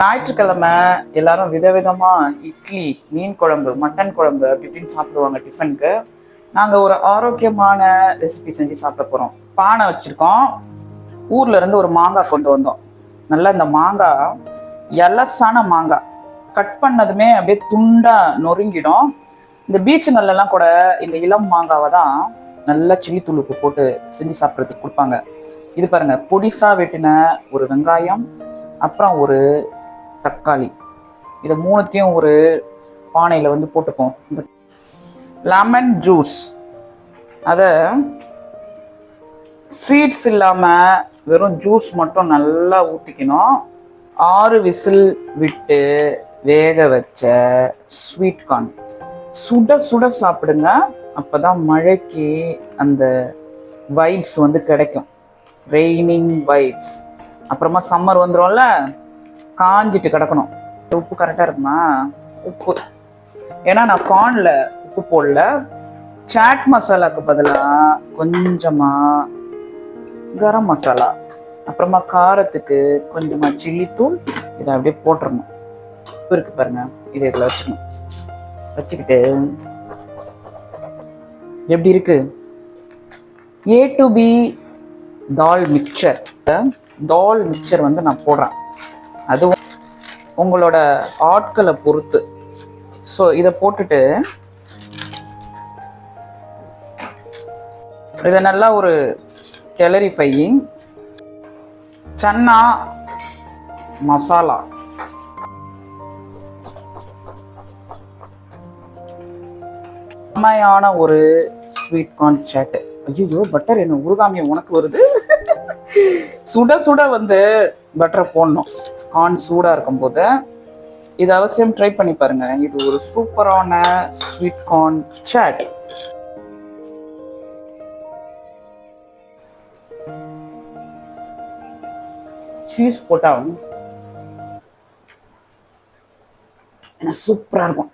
ஞாயிற்றுக்கிழமை எல்லாரும் விதவிதமா இட்லி மீன் குழம்பு மட்டன் குழம்பு அப்படி இப்படின்னு சாப்பிடுவாங்க டிஃபனுக்கு நாங்க ஒரு ஆரோக்கியமான ரெசிபி செஞ்சு சாப்பிட போறோம். பானை வச்சிருக்கோம். ஊர்ல இருந்து ஒரு மாங்காய் கொண்டு வந்தோம். நல்லா இந்த மாங்காய் எலசான மாங்காய். கட் பண்ணதுமே அப்படியே துண்டா நொறுங்கிடும். இந்த பீச்சுங்கள்லாம் கூட இந்த இளம் மாங்காவை தான் நல்லா சில்லி தூளுக்கு போட்டு செஞ்சு சாப்பிட்றதுக்கு கொடுப்பாங்க. இது பாருங்க பொடிசா வெட்டின ஒரு வெங்காயம் அப்புறம் ஒரு தக்காளி. இதை மூணுத்தையும் ஒரு பானையில் வந்து போட்டுப்போம். இந்த லெமன் ஜூஸ் அதை சீட்ஸ் இல்லாமல் வெறும் ஜூஸ் மட்டும் நல்லா ஊற்றிக்கணும் ஆறு விசில் விட்டு வேக வச்ச ஸ்வீட் கார்ன் சுட சுட சாப்பிடுங்க. அப்போ தான் மழைக்கு அந்த வைப்ஸ் வந்து கிடைக்கும். ரெய்னிங் வைப்ஸ் அப்புறமா சம்மர் வந்துரும்ல? காஞ்சிட்டு கிடக்கணும். உப்பு கரெக்டாக இருக்குமா? உப்பு. ஏன்னா நான் கார்னில் உப்பு போடல. சாட் மசாலாக்கு பதிலாக கொஞ்சமாக கரம் மசாலா அப்புறமா காரத்துக்கு கொஞ்சமாக சில்லி தூள் இதை அப்படியே போட்டுறணும். உப்பு இருக்கு பாருங்க இதை இதில் வச்சுக்கணும். வச்சுக்கிட்டு எப்படி இருக்கு? A to B dal mixture dal mixture வந்து நான் போடுறேன். அதுவும் உங்களோட ஆட்களை பொறுத்து. ஸோ இதை போட்டுட்டு இதை நல்லா ஒரு கெலரிஃபையிங் சன்னா மசாலா. செம்மையான ஒரு ஸ்வீட் கார்ன் சேட்டு ஐயோ பட்டர் என்ன உருகாமிய உனக்கு வருது? சுட சுட வந்து பட்டரை போடணும். கார்ன் சூடாக இருக்கும்போது இது அவசியம் ட்ரை பண்ணி பாருங்க. இது ஒரு சூப்பரான ஸ்வீட் கார்ன் சாட் சீஸ் போட்டாலும் சூப்பராக இருக்கும்.